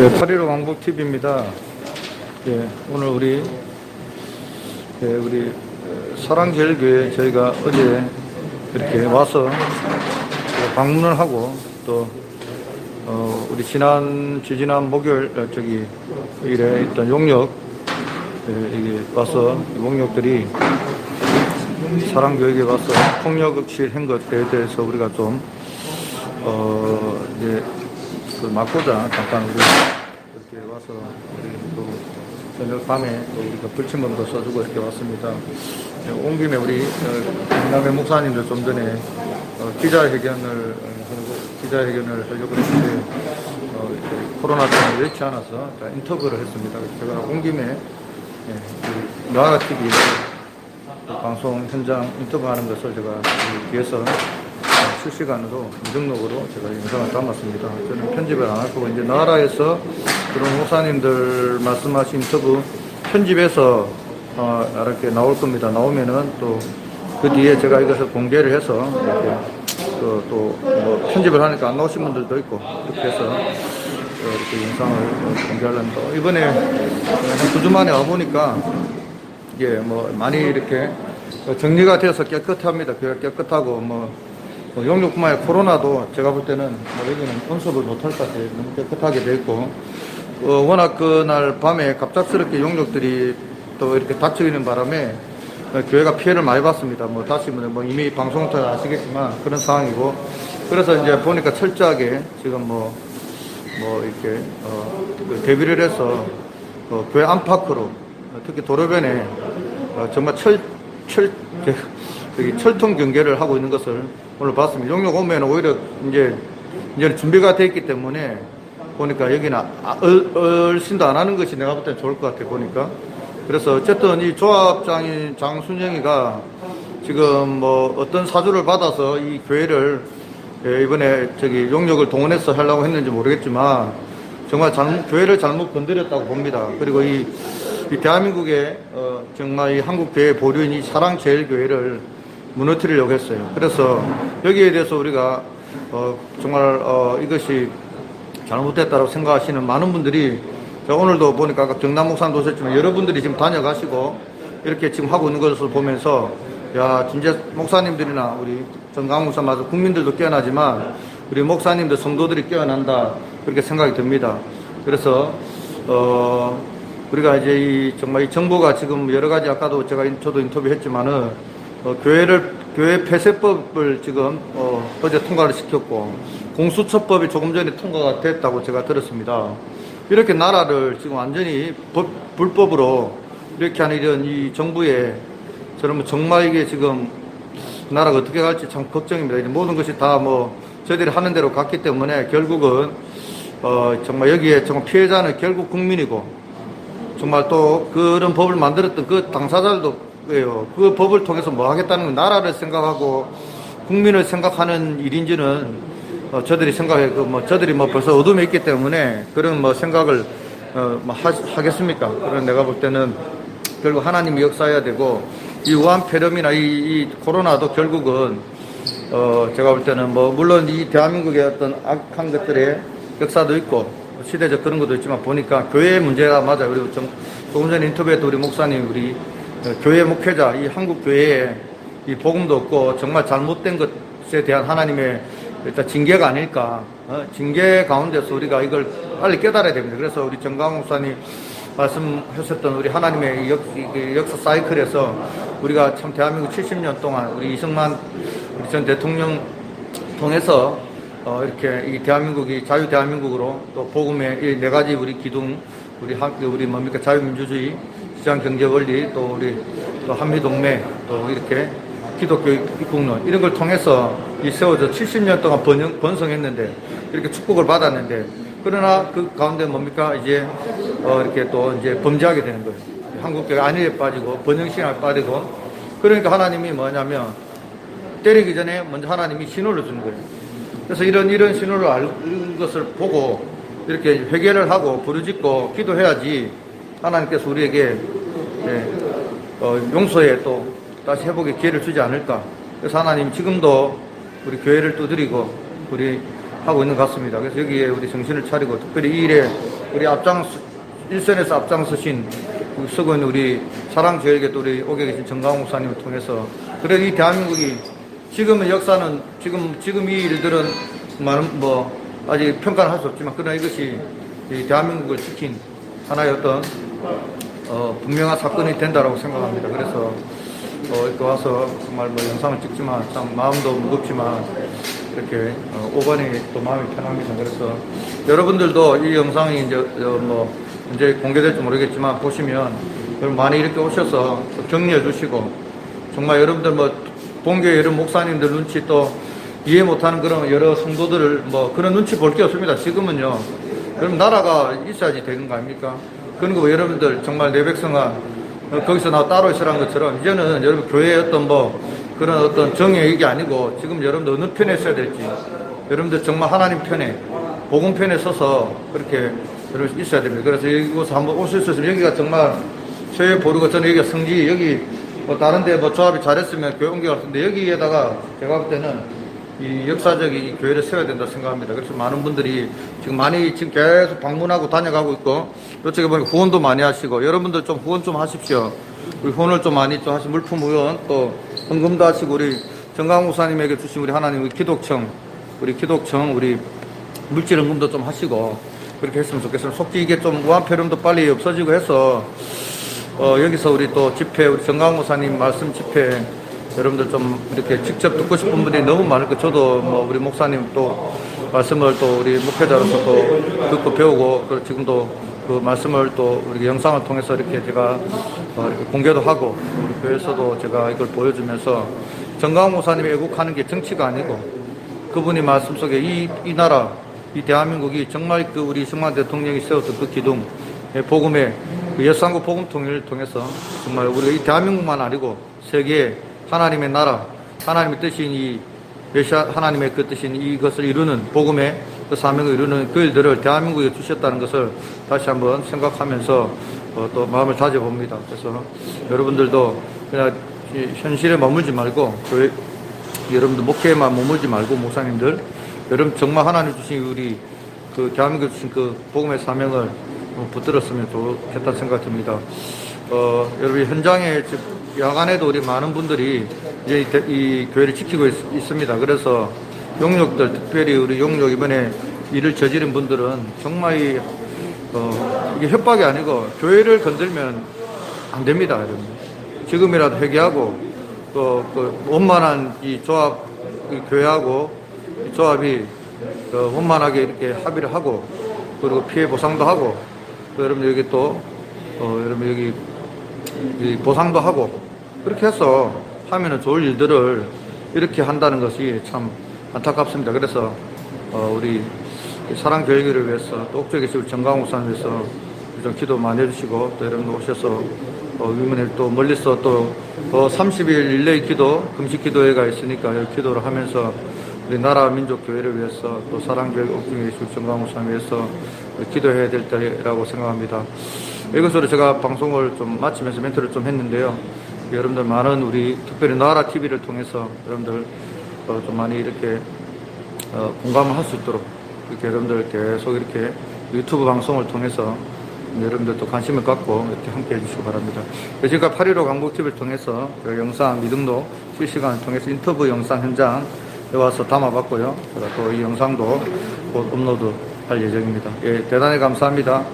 네, 8.15 왕복TV입니다. 예, 오늘 우리, 예, 우리 어, 사랑제일교회 저희가 어제 이렇게 와서 어, 방문을 하고 또, 어, 우리 지난, 지지난 목요일, 어, 저기, 일에 있던 용역, 예, 이게 와서 용역들이 사랑교육에 와서 폭력실 한 것에 대해서 우리가 좀, 어, 이제, 그 막고자 잠깐 우리 이렇게 와서 우리 또 저녁 밤에 또 우리가 불침범도 써주고 이렇게 왔습니다. 네, 온 김에 우리 어, 남의 목사님들 좀 전에 어, 기자회견을 기자회견을 하려고 했는데 어, 코로나 때문에 여의치 않아서 자, 인터뷰를 했습니다. 제가 온 김에 예, 우리 나아가 TV 그 방송 현장 인터뷰하는 것을 제가 이 뒤에서 실시간으로 무등록으로 제가 영상을 담았습니다. 저는 편집을 안할 거고 이제 나라에서 그런 목사님들 말씀하신 인터뷰 편집해서 어, 이렇게 나올 겁니다. 나오면은 또 그 뒤에 제가 이것을 공개를 해서 이렇게 또뭐 편집을 하니까 안 나오신 분들도 있고 그렇게 해서 어, 이렇게 영상을 어, 공개하려는데 이번에 한두주 만에 와보니까 예, 뭐 많이 이렇게 정리가 되어서 깨끗합니다. 교회가 깨끗하고 뭐, 뭐 용역뿐만 아니라 코로나도 제가 볼 때는 뭐 여기는 언급을 못할 것 같아요. 너무 깨끗하게 돼 있고 어, 워낙 그날 밤에 갑작스럽게 용역들이 또 이렇게 닫혀 있는 바람에 어, 교회가 피해를 많이 봤습니다. 뭐 다시 뭐 이미 방송 통해 아시겠지만 그런 상황이고 그래서 이제 보니까 철저하게 지금 뭐 뭐 이렇게 어, 그 대비를 해서 어, 교회 안팎으로 어, 특히 도로변에 어, 정말 철, 철, 저, 저기 철통 경계를 하고 있는 것을 오늘 봤습니다. 용역 오면 오히려 이제, 이제 준비가 돼 있기 때문에 보니까 여기는 아, 얼, 얼씬도 안 하는 것이 내가 볼 때는 좋을 것 같아, 보니까. 그래서 어쨌든 이 조합장인 장순영이가 지금 뭐 어떤 사주를 받아서 이 교회를 예, 이번에 저기 용역을 동원해서 하려고 했는지 모르겠지만 정말 잘못, 교회를 잘못 건드렸다고 봅니다. 그리고 이, 이 대한민국의 어, 정말 이 한국 교회 보류인 이 사랑제일교회를 무너뜨리려고 했어요. 그래서 여기에 대해서 우리가 어, 정말 어, 이것이 잘못됐다고 생각하시는 많은 분들이 저 오늘도 보니까 아까 정남 목사님도 오셨지만 여러분들이 지금 다녀가시고 이렇게 지금 하고 있는 것을 보면서 야 진짜 목사님들이나 우리 정강 목사마저 국민들도 깨어나지만 우리 목사님들 성도들이 깨어난다 그렇게 생각이 듭니다. 그래서 어 우리가 이제 이 정말 이 정부가 지금 여러 가지 아까도 제가 인- 저도 인터뷰했지만은 어, 교회를 교회 폐쇄법을 지금 어, 어제 통과를 시켰고 공수처법이 조금 전에 통과가 됐다고 제가 들었습니다. 이렇게 나라를 지금 완전히 법, 불법으로 이렇게 하는 이런 이 정부의 저는 정말 이게 지금 나라가 어떻게 갈지 참 걱정입니다. 모든 것이 다 뭐 저희들이 하는 대로 갔기 때문에 결국은 어, 정말 여기에 정말 피해자는 결국 국민이고 정말 또 그런 법을 만들었던 그 당사자들도 예요. 그 법을 통해서 뭐 하겠다는 건 나라를 생각하고 국민을 생각하는 일인지는 어, 저들이 생각해 그뭐 저들이 뭐 벌써 어둠에 있기 때문에 그런 뭐 생각을 어, 뭐 하, 하겠습니까? 그런 내가 볼 때는 결국 하나님이 역사해야 되고 이 우한 폐렴이나 이, 이 코로나도 결국은 어, 제가 볼 때는 뭐, 물론 이 대한민국의 어떤 악한 것들의 역사도 있고, 시대적 그런 것도 있지만 보니까 교회의 문제가 맞아요. 그리고 좀, 조금 전에 인터뷰했던 우리 목사님, 우리 어, 교회 목회자, 이 한국 교회에 이 복음도 없고, 정말 잘못된 것에 대한 하나님의 일단 징계가 아닐까. 어, 징계 가운데서 우리가 이걸 빨리 깨달아야 됩니다. 그래서 우리 정강 목사님 말씀하셨던 우리 하나님의 이 역, 이 역사 사이클에서 우리가 참 대한민국 70년 동안 우리 이승만 우리 전 대통령 통해서 어, 이렇게 이 대한민국이 자유 대한민국으로 또 복음의 이 네 가지 우리 기둥 우리 한 우리 뭡니까 자유민주주의 시장 경제 원리 또 우리 또 한미 동맹 또 이렇게 기독교 입국론 이런 걸 통해서 이 세워져 70년 동안 번영, 번성했는데 이렇게 축복을 받았는데 그러나 그 가운데 뭡니까 이제 어 이렇게 또 이제 범죄하게 되는 거예요. 한국교회 안위에 빠지고 번영신앙에 빠지고 그러니까 하나님이 뭐냐면 때리기 전에 먼저 하나님이 신호를 주는 거예요. 그래서 이런 이런 신호를 알 것을 보고 이렇게 회개를 하고 부르짖고 기도해야지 하나님께서 우리에게 예, 어, 용서에 또 다시 회복의 기회를 주지 않을까. 그래서 하나님 지금도 우리 교회를 두드리고 우리 하고 있는 것 같습니다. 그래서 여기에 우리 정신을 차리고 특별히 이 일에 우리 앞장 일선에서 앞장서신 그 서군 우리 사랑제일교 또 우리 오게 계신 정강호 목사님을 통해서 그래 이 대한민국이 지금은 역사는 지금 지금 이 일들은 많은 뭐 아직 평가는 할수 없지만 그러나 이것이 이 대한민국을 지킨 하나의 어떤 어, 분명한 사건이 된다라고 생각합니다. 그래서 어, 이렇게 와서 정말 뭐 영상을 찍지만 참 마음도 무겁지만 이렇게 어, 오반이 또 마음이 편합니다. 그래서 여러분들도 이 영상이 이제 어, 뭐 이제 공개될지 모르겠지만 보시면 많이 이렇게 오셔서 또 격려해 주시고 정말 여러분들 뭐 본교회 여러 목사님들 눈치 또 이해 못하는 그런 여러 성도들을 뭐 그런 눈치 볼 게 없습니다. 지금은요. 그럼 나라가 있어야지 되는 거 아닙니까? 거 여러분들 정말 내 백성아 어, 거기서 나 따로 있으라는 것처럼 이제는 여러분 교회의 어떤 뭐 그런 어떤 정의 이게 아니고 지금 여러분들 어느 편에 서야 될지 여러분들 정말 하나님 편에 복음 편에 서서 그렇게 여러분 있어야 됩니다. 그래서 이곳 한번 오실 수 있으면 여기가 정말 최애 보르고 저는 여기가 성지 여기 뭐 다른 데 뭐 조합이 잘했으면 교회 옮겨갔는데 여기에다가 제가 볼 때는 이 역사적인 이 교회를 세워야 된다 생각합니다. 그래서 많은 분들이 지금 많이 지금 계속 방문하고 다녀가고 있고 이쪽에 보면 후원도 많이 하시고 여러분들 좀 후원 좀 하십시오. 우리 후원을 좀 많이 좀 하시고 물품 후원 또 헌금도 하시고 우리 정강 목사님에게 주신 우리 하나님 우리 기독청 우리 기독청 우리 물질 헌금도 좀 하시고 그렇게 했으면 좋겠습니다. 속지 이게 좀 무한폐렴도 빨리 없어지고 해서 어, 여기서 우리 또 집회, 우리 정강 목사님 말씀 집회, 여러분들 좀 이렇게 직접 듣고 싶은 분들이 너무 많을 거 저도 뭐 우리 목사님 또 말씀을 또 우리 목회자로서 또 듣고 배우고, 그 지금도 그 말씀을 또 우리 영상을 통해서 이렇게 제가 어, 공개도 하고, 우리 교회에서도 제가 이걸 보여주면서 정강 목사님이 애국하는 게 정치가 아니고 그분이 말씀 속에 이, 이 나라, 이 대한민국이 정말 그 우리 승만 대통령이 세웠던 그 기둥, 예, 복음의 그 여상국 복음 통일을 통해서 정말 우리 이 대한민국만 아니고 세계에 하나님의 나라, 하나님의 뜻인 이 메시아 하나님의 그 뜻인 이것을 이루는 복음의 그 사명을 이루는 그 일들을 대한민국에 주셨다는 것을 다시 한번 생각하면서 어, 또 마음을 다져봅니다. 그래서 여러분들도 그냥 이 현실에 머물지 말고 교회 여러분들 목회에만 머물지 말고 목사님들 여러분 정말 하나님 주신 우리 그 대한민국 주신 그 복음의 사명을 어, 붙들었으면 좋겠다 생각 듭니다. 어, 여러분 현장에 즉 야간에도 우리 많은 분들이 이제 이, 대- 이 교회를 지키고 있, 습니다 그래서 용역들 특별히 우리 용역 이번에 일을 저지른 분들은 정말 이, 어, 이게 협박이 아니고 교회를 건들면 안 됩니다, 여러분. 지금이라도 회개하고 또 그 원만한 이 조합 이 교회하고 이 조합이 그 원만하게 이렇게 합의를 하고 그리고 피해 보상도 하고 또 여러분 여기 또 어, 여러분 여기 이 보상도 하고 그렇게 해서 하면은 좋을 일들을 이렇게 한다는 것이 참 안타깝습니다. 그래서 어, 우리 사랑 교육을 위해서 또 계신 우리 정강호 목사님 위해서 좀 기도 많이 해주시고 또 여러분 오셔서 어, 위문에 또 멀리서 또 어, 30일 일레이 기도 금식 기도회가 있으니까 기도를 하면서 우리 나라 민족 교회를 위해서 또 사랑 교육 계신 우리 정강호 목사님 위해서 기도해야 될 때라고 생각합니다. 이것으로 제가 방송을 좀 마치면서 멘트를 좀 했는데요. 여러분들 많은 우리 특별히 나라 TV를 통해서 여러분들 어, 좀 많이 이렇게 어, 공감을 할 수 있도록 이렇게 여러분들 계속 이렇게 유튜브 방송을 통해서 여러분들도 관심을 갖고 이렇게 함께 해주시기 바랍니다. 네, 지금까지 8.15 강북TV를 통해서 그 영상 미등록 실시간을 통해서 인터뷰 영상 현장에 와서 담아봤고요. 제가 또 이 영상도 곧 업로드 할 예정입니다. 예, 대단히 감사합니다.